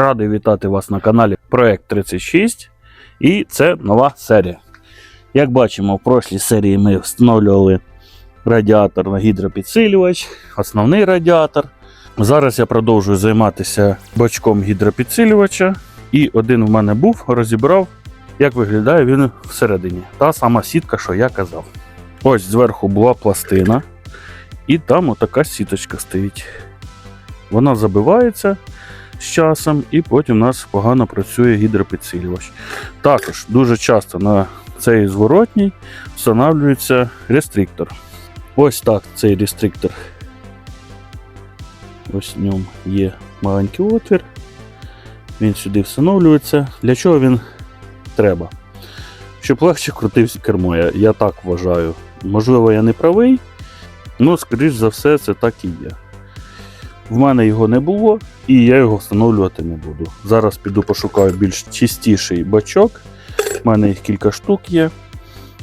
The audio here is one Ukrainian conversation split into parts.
Радий вітати вас на каналі Проект 36. І це нова серія. Як бачимо, в прошлій серії ми встановлювали радіатор на гідропідсилювач, основний радіатор. Зараз я продовжую займатися бачком гідропідсилювача. І один в мене був, розібрав, як виглядає він всередині. Та сама сітка, що я казав. Ось зверху була пластина, і там отака сіточка стоїть. Вона забивається з часом, і потім у нас погано працює гідропідсилювач. Також дуже часто на цей зворотній встановлюється рестриктор. Ось так цей рестриктор. Ось в ньому є маленький отвір. Він сюди встановлюється. Для чого він треба? Щоб легше крутився кермо, я, я так вважаю. Можливо, я не правий, але, скоріш за все, це так і є. В мене його не було, і я його встановлювати не буду. Зараз піду пошукаю більш чистіший бачок. У мене їх кілька штук є.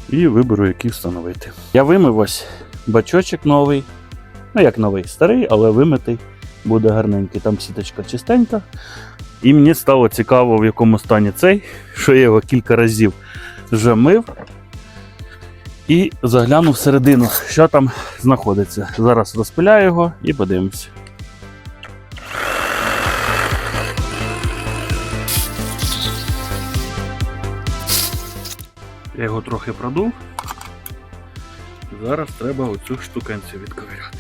І виберу, який встановити. Я вимив ось бачочок новий. Ну, як новий, старий, але вимитий. Буде гарненький. Там сіточка чистенька. І мені стало цікаво, в якому стані цей, що я його кілька разів вже мив. І заглянув всередину, що там знаходиться. Зараз розпиляю його і подивимося. Я його трохи продув. Зараз треба оцю штукенцю відковиряти.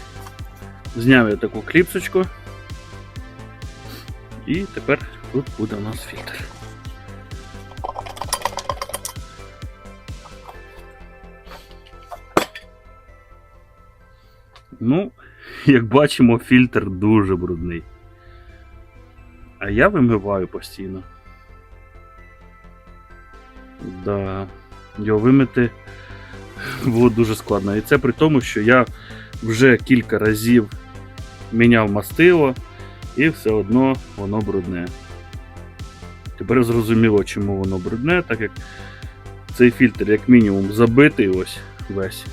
Зняв я таку кліпсочку. І тепер тут буде у нас фільтр. Ну, як бачимо, фільтр дуже брудний. А я вимиваю постійно. Да, його вимити було дуже складно. І це при тому, що я вже кілька разів міняв мастило і все одно воно брудне. Тепер зрозуміло, чому воно брудне, так як цей фільтр, як мінімум, забитий ось весь.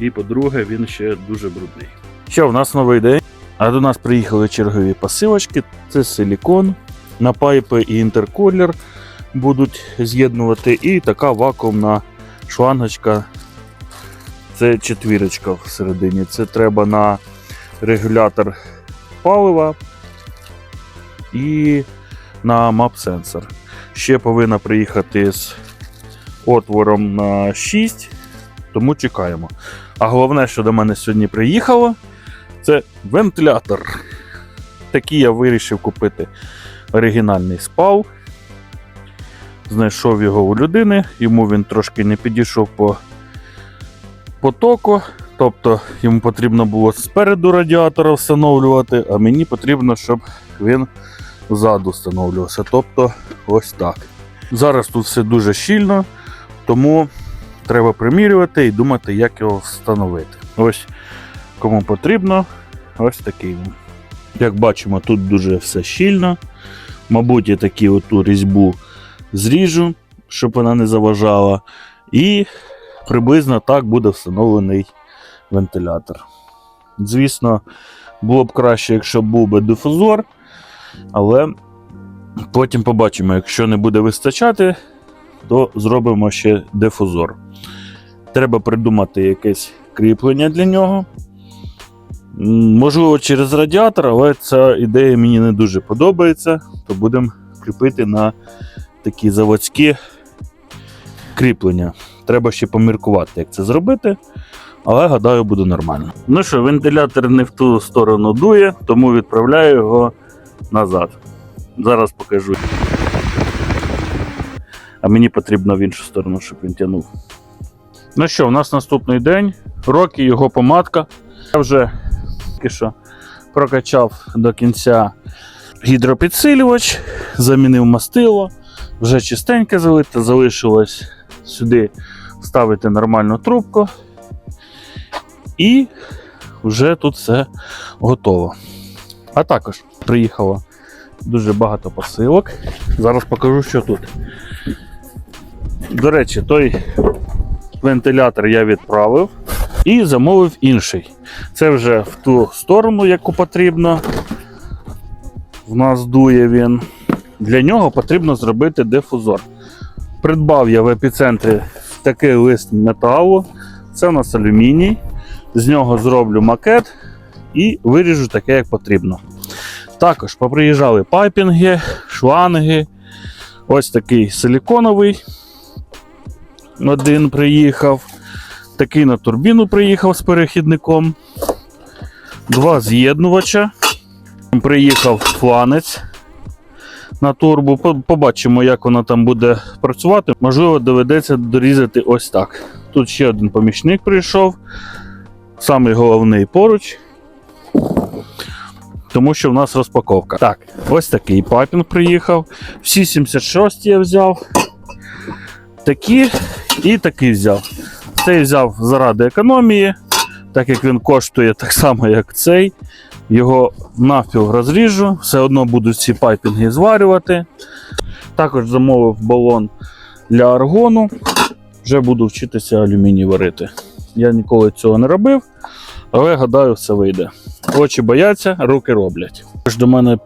І по-друге, він ще дуже брудний. Що, в нас новий день. А до нас приїхали чергові посилочки. Це силікон, на пайпи і інтеркулер будуть з'єднувати. І така вакуумна шлангочка. Це четвірочка всередині. Це треба на регулятор палива і на мап-сенсор. Ще повинна приїхати з отвором на 6, тому чекаємо. А головне, що до мене сьогодні приїхало, це вентилятор. Такий я вирішив купити оригінальний спал. Знайшов його у людини, йому він трошки не підійшов по потоку. Тобто йому потрібно було спереду радіатора встановлювати, а мені потрібно, щоб він ззаду встановлювався. Тобто ось так. Зараз тут все дуже щільно, тому треба примірювати і думати, як його встановити. Ось кому потрібно, ось такий він. Як бачимо, тут дуже все щільно. Мабуть, я такі оту різьбу зріжу, щоб вона не заважала. І приблизно так буде встановлений вентилятор. Звісно, було б краще, якщо був би дифузор, але потім побачимо, якщо не буде вистачати, то зробимо ще дифузор. Треба придумати якесь кріплення для нього. Можливо, через радіатор, але ця ідея мені не дуже подобається, то будемо кріпити на такі заводські кріплення. Треба ще поміркувати, як це зробити, але гадаю, буде нормально. Ну що, вентилятор не в ту сторону дує, тому відправляю його назад. Зараз покажу. А мені потрібно в іншу сторону, щоб він тягнув. Ну що, у нас наступний день. Роки його помадка. Я вже тільки що прокачав до кінця гідропідсилювач, замінив мастило, вже чистеньке залите, залишилось сюди ставити нормальну трубку. І вже тут все готово. А також приїхало дуже багато посилок. Зараз покажу, що тут. До речі, той вентилятор я відправив. І замовив інший. Це вже в ту сторону, яку потрібно. В нас дує він. Для нього потрібно зробити дифузор. Придбав я в епіцентрі такий лист металу. Це у нас алюміній. З нього зроблю макет і виріжу таке, як потрібно. Також поприїжджали пайпінги, шланги. Ось такий силіконовий. Один приїхав. Такий на турбіну приїхав з перехідником. Два з'єднувача. Приїхав фланець на турбу. Побачимо, як вона там буде працювати. Можливо, доведеться дорізати ось так. Тут ще один помічник прийшов. Самий головний поруч. Тому що в нас розпаковка. Так, ось такий папінг приїхав. Всі 76 я взяв. Такі і такий взяв. Цей взяв заради економії, так як він коштує так само, як цей. Його навпіл розріжу, все одно буду ці пайпінги зварювати. Також замовив балон для аргону. Вже буду вчитися алюміній варити. Я ніколи цього не робив, але гадаю, все вийде. Очі бояться, руки роблять. Також до мене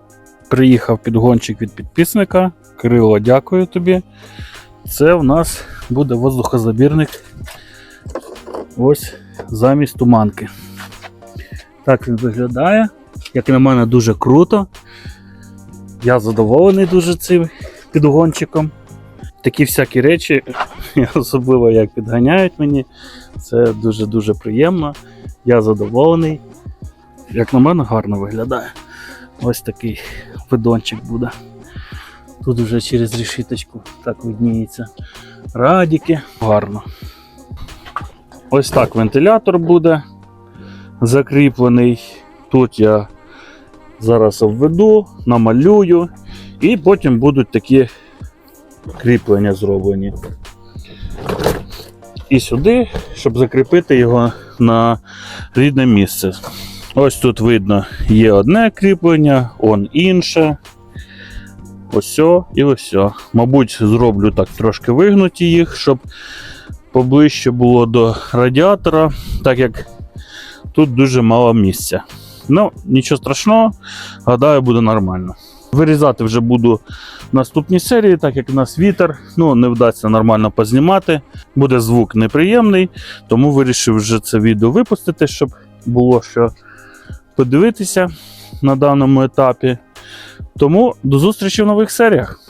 приїхав підгончик від підписника. Кирило, дякую тобі. Це в нас буде воздухозабірник. Ось замість туманки. Так він виглядає. Як на мене, дуже круто. Я задоволений дуже цим підгончиком. Такі всякі речі, особливо як підганяють мені. Це дуже-дуже приємно. Я задоволений. Як на мене, гарно виглядає. Ось такий видончик буде. Тут вже через решіточку так видніється. Радіки. Гарно. Ось так вентилятор буде закріплений. Тут я зараз обведу, намалюю, і потім будуть такі кріплення зроблені. І сюди, щоб закріпити його на рідне місце. Ось тут видно, є одне кріплення, он інше. Ось і ось. Мабуть, зроблю так трошки вигнуті їх, щоб поближче було до радіатора, так як тут дуже мало місця. Ну, нічого страшного, гадаю, буде нормально. Вирізати вже буду в наступній серії, так як у нас вітер, ну не вдасться нормально познімати. Буде звук неприємний, тому вирішив вже це відео випустити, щоб було що подивитися на даному етапі. Тому до зустрічі в нових серіях.